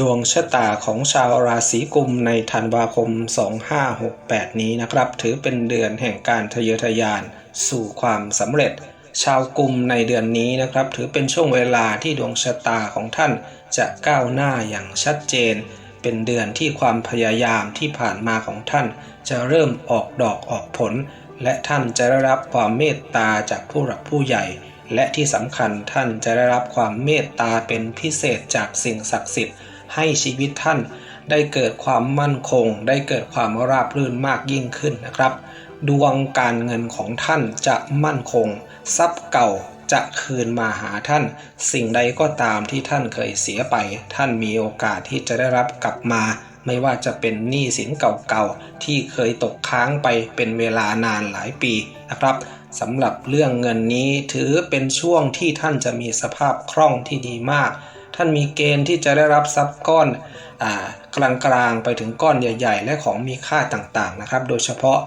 ดวงชะตาของชาวราศีกุมในธันวาคม 2568 นี้นะครับ ถือเป็นเดือนแห่งการทะเยอทะยานสู่ความสำเร็จ ชาวกุมในเดือนนี้นะครับ ถือเป็นช่วงเวลาที่ดวงชะตาของท่านจะก้าวหน้าอย่างชัดเจน เป็นเดือนที่ความพยายามที่ผ่านมาของท่าน จะเริ่มออกดอกออกผล และท่านจะได้รับความเมตตาจากผู้หลักผู้ใหญ่และที่สำคัญท่านจะได้รับความเมตตาเป็นพิเศษจากสิ่งศักดิ์สิทธิ์ ให้ชีวิตท่านได้เกิดความมั่นคง ได้เกิดความราบรื่นมากยิ่งขึ้นนะครับ ดวงการเงินของท่านจะมั่นคง ทรัพย์เก่าจะคืนมาหาท่าน สิ่งใดก็ตามที่ท่านเคยเสียไป ท่านมีโอกาสที่จะได้รับกลับมา ไม่ว่าจะเป็นหนี้สินเก่าๆที่เคยตกค้างไปเป็นเวลานานหลายปีนะครับสำหรับเรื่องเงินนี้ถือเป็นช่วงที่ท่านจะมีสภาพคล่องที่ดีมาก ท่านมีเกณฑ์ที่จะได้รับทรัพย์ก้อนกลางกลางๆ ไปถึงก้อนใหญ่ ๆ และของมีค่าต่างๆนะครับ โดยเฉพาะ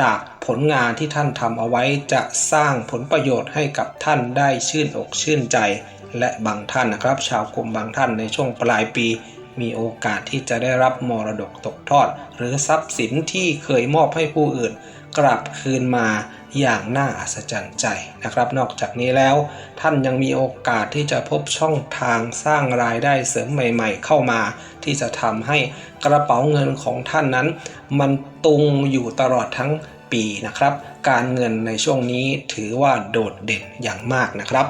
จากผลงานที่ท่านทำเอาไว้จะสร้างผลประโยชน์ให้กับท่านได้ชื่นอกชื่นใจ และบางท่านนะครับ ชาวกลุ่มบางท่านในช่วงปลายปี มีโอกาสที่จะได้รับมรดกตกทอด หรือทรัพย์สินที่เคยมอบให้ผู้อื่น กลับคืนมา อย่างน่าอัศจรรย์ใจนะครับ นอกจากนี้แล้ว ท่านยังมีโอกาสที่จะพบช่องทางสร้างรายได้เสริมใหม่ ๆ เข้ามา ที่จะทำให้กระเป๋าเงินของท่านนั้น มันตุงอยู่ตลอดทั้งปีนะครับ การเงินในช่วงนี้ถือว่าโดดเด่นอย่างมากนะครับ